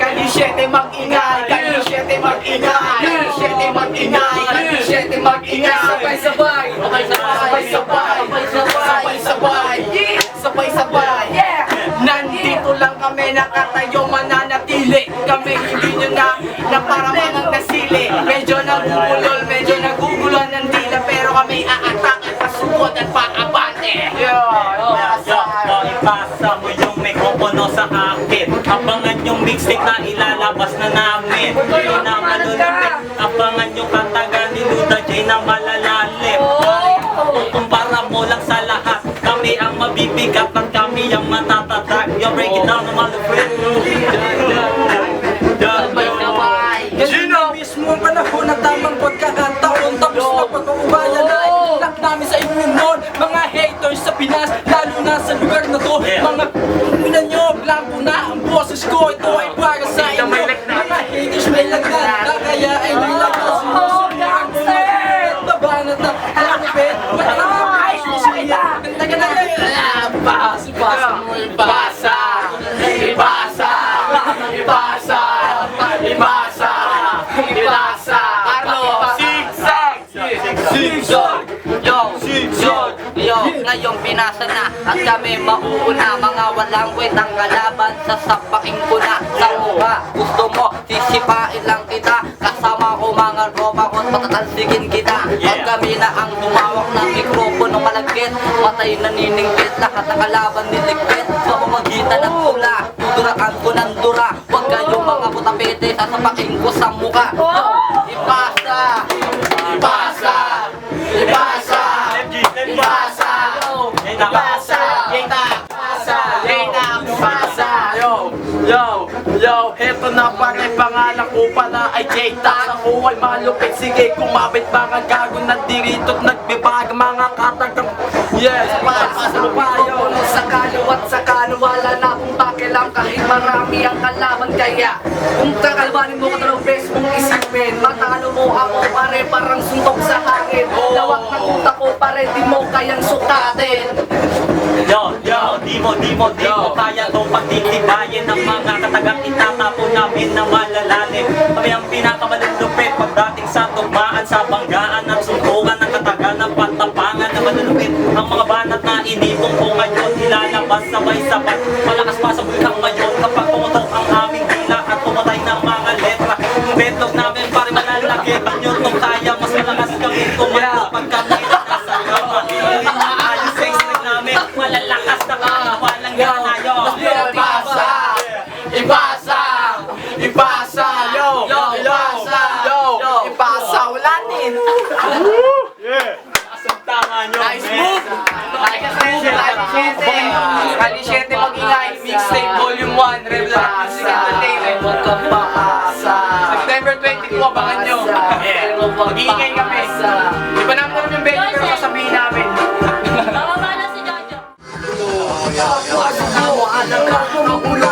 Kalisyete mag-ingay, kalisyete mag-ingay, kalisyete mag-ingay, kalisyete mag-ingay. Sabay-sabay, sabay-sabay, sabay-sabay, sabay-sabay. Nandito lang kami nakatayo mananatili. Kami hindi nyo na, na para mga nasili Medyo nagugulol, medyo nagugulan ng dila Pero kami aatake, pasukot at paabante. Yo, yo, ipasa mo yung mikropono mixtape na ilalabas na namin. Yun na malulupit Abangan yung kataga ni Luda J na malalalim. Kukumpara mo lang sa lahat Kami ang mabibigat at kami ang matatatag Yo, break it down, malupit Sabay-sabay Sino? Mismo ang panahon na tamang pagkakataon Tapos na pag-uubayan na itilak namin sa inyo noon Mga haters sa Pinas, may lagnat, na kaya ay nilabas Sinusubukan ko mag-ibig, babanat na kalapit Matapos mo siya, ganda ka na Ibasa, ibasa mo, ibasa Ibasa, ibasa Ibasa, ibasa Carlo, zigzag. Zigzag. Yo, zigzag Yo, ngayong binasa na at kami mauuna. Mga walang kwentang kalaban Sasapakin ko na sa mukha ko Patatalsigin kita Pag kami na ang humawak ng mikropono malagkit Patay naniningkit Lahat ng kalaban niligpit Sa pamagitan ng tula. Tuduraan ko ng dura Huwag kayong mga putapete Sasapakin ko sa mukha Yo, ipasa! Ibasa, ibasa Yeta, ibasa Yeta, ibasa Yo, yo, yo Heto na pare, pangalan ko pala ay Jeta Ako ay malupit, sige kumapit Mga gago na dirito't nagbibag. Mga katagang Yes, pasa pa yo Sa kaliwat sa kanan wala na akong pakialam kahit marami ang kalaban. Kaya Kung kakalbanin mo ko dalawang beses mong isipin Matalo mo ako pare parang mo, di mo, kaya to pagtitibayin ng mga katagang itatapon namin na malalalim. Kami ang pinakamalulupit pagdating sa tugmaan sa banggaan at suntukan ng kataga ng patapangan na malulupit. Ang mga banat na inipong ko ngayon ilalabas sabay-sabay Malakas pa sa bulkang ngayon kapag pumutok ang aming dila at pumatay ng mga letra. Yung betlog namin pare malalaki Banyo to kaya? Mas malakas kami tumato pag kami nasa lama Ayos sa namin malalakas na din Asang tama nyo Nice move! Kalisyete mag-ingay! Mixtape Volume 1 Regular Music Entertainment kang pakasa September 22, abangan nyo! Yeah. Mag-iingay kami! Di ba namin alam yung venue pero sasabihin namin? Bababa si Jojo. Pasok mo, alam ka kung